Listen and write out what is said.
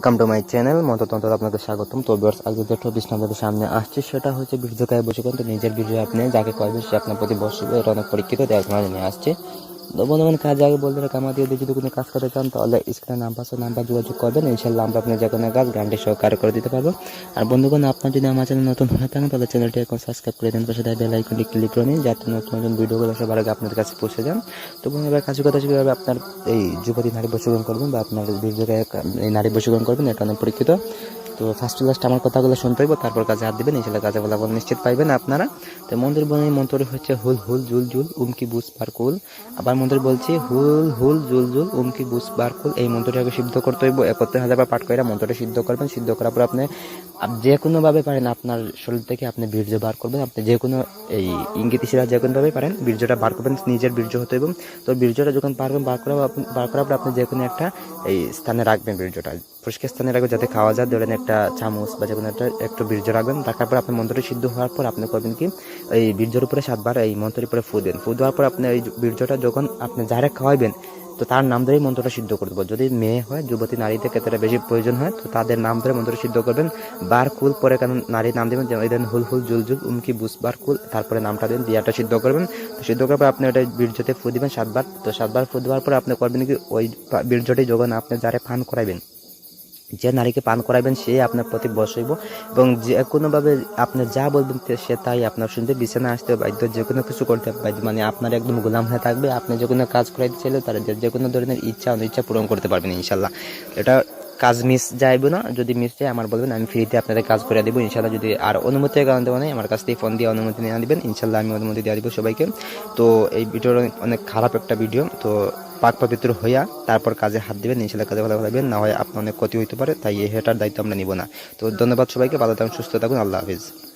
Welcome to my channel মততন্ত্র আপনাকে স্বাগতম। তো বিয়ার্স আজকে যে চব্বিশ আপনাদের সামনে আসছে, সেটা হচ্ছে ভিডিও কায় বসে কিন্তু নিজের ভিডিও আপনি যাকে কয়েক সে আপনার প্রতি বসবে এটা অনেক পরীক্ষিত দেওয়ার নিয়ে আসছে। তো বন্ধুগণ কাজ আগে বলতে কামা দিয়ে যদি কোনো কাজ করতে চান, তাহলে স্ক্রিনে নাম্বার আছে, নাম্বার যোগাযোগ করবেন ইনশাল্লাহ আমরা আপনার যে কোনো কাজ গ্যারান্টি সহকারে করে দিতে পারব। আর বন্ধুগণ, আপনার যদি আমার চ্যানেল নতুন হয়ে থাকেন, তাহলে চ্যানেলটি এখন সাবস্ক্রাইব করে দেন, পাশে বেল আইকনটি ক্লিক করে নিন, যাতে নতুন নতুন ভিডিওগুলো সবার আগে আপনার কাছে পৌঁছে যান। তো বন্ধুরা কাজ কথা কীভাবে আপনার এই যুবতী নারী বসীকরণ করবেন বা আপনার ভিডিওকে এই নারী বসীকরণ করবেন, এটা অনেক পরীক্ষিত। তো ফার্স্ট লাস্ট আমার কথাগুলো শুনতে হইব, তারপর কাজে হাত দেবেন, ইনশাল্লাহ কাজে ফলাফল নিশ্চিত পাইবেন আপনারা। তো মন্দির বনে মন্ত্র হচ্ছে হুল হুল জুল জুল উমকি বুস পারকুল আবার মন্ত্র বলছি হুল হুল জুল জুল উমকি বুস পারকুল এই মন্ত্রটাকে সিদ্ধ করতে হইব একত্রে হাজার বার পাঠ করে মন্ত্রটা সিদ্ধ করবেন। সিদ্ধ করার পর আপনি আপ- যে কোনোভাবে পারেন আপনার শরীর থেকে আপনি বীর্য বার করবেন, আপনি যে কোনো এই ইঙ্গিত ইশারা যে কোনোভাবে পারেন, বীর্যটা বার করবেন, নিজের বীর্য হতে এবং তো বীর্যটা যখন পারবেন বার করা বার করার পর আপনি যে কোনো একটা এই স্থানে রাখবেন বীর্যটা। পরিষ্কার স্থানে রাখবেন যাতে খাওয়া যায়, ধরেন একটা চামচ বা যে কোনো একটা, একটু বীর্য রাখবেন, রাখার পর আপনি মন্ত্রটি সিদ্ধ হওয়ার পর আপনি করবেন কি, এই বীর্যের উপরে সাতবার এই মন্ত্রের উপরে ফু দেন। ফু দেওয়ার পর আপনি এই বীর্যটা যখন আপনি যারা খাওয়াবেন তো তার নাম ধরেই মন্ত্রটা সিদ্ধ করে দেবো। যদি মেয়ে হয়, যুবতী নারীদের ক্ষেত্রে বেশি প্রয়োজন হয়, তো তাদের নাম ধরে মন্ত্রটা সিদ্ধ করবেন। বার কুল পরে কেন নারীর নাম দেবেন? যেমন দেন হুল হুল জুল জুল উমকি বুস বার কুল, তারপরে নামটা দেন দিয়াটা সিদ্ধ করবেন। তো সিদ্ধ করার পর আপনি ওটা বীর্যতে ফু দিবেন সাতবার। তো সাতবার ফু দেওয়ার পর আপনি করবেন কি, ওই বীর্যটি যখন আপনি যারে ফান করাবেন যে নারীকে পান করাবেন সে আপনার প্রতি বসইব এবং যে কোনোভাবে আপনি যা বলবেন সে তাই আপনার শুনতে বিছানা আসতে বাধ্য, যে কোনো কিছু করতে বাধ্য। মানে আপনার একদম গোলাম হয়ে থাকবে, আপনি যে কোনো কাজ করাইতে চাইলে তারা যে- কোনো ধরনের ইচ্ছা, অনিচ্ছা পূরণ করতে পারবেন ইনশাল্লাহ। এটা কাজ মিস যাইব না, যদি মিস যায় আমার বলবেন, আমি ফ্রিতে আপনাদের কাজ করে দেবো ইনশাল্লাহ। যদি আর অনুমতির কারণ দেবো নাই আমার কাছ থেকে ফোন দিয়ে অনুমতি নিয়ে দিবেন, ইনশাল্লাহ আমি অনুমতি দিয়ে দিব সবাইকে। তো এই ভিডিওর অনেক খারাপ একটা ভিডিও, তো পাক পবিত্র হইয়া তারপর কাজে হাত দিবেন ইনশাল্লাহ কাজে ভালো লাগবেন না হয় আপনার অনেক ক্ষতি হইতে পারে, তাই এই হেটার দায়িত্ব আমরা নিব না। তো ধন্যবাদ সবাইকে, ভালো থাকুন, সুস্থ থাকুন, আল্লাহ হাফিজ।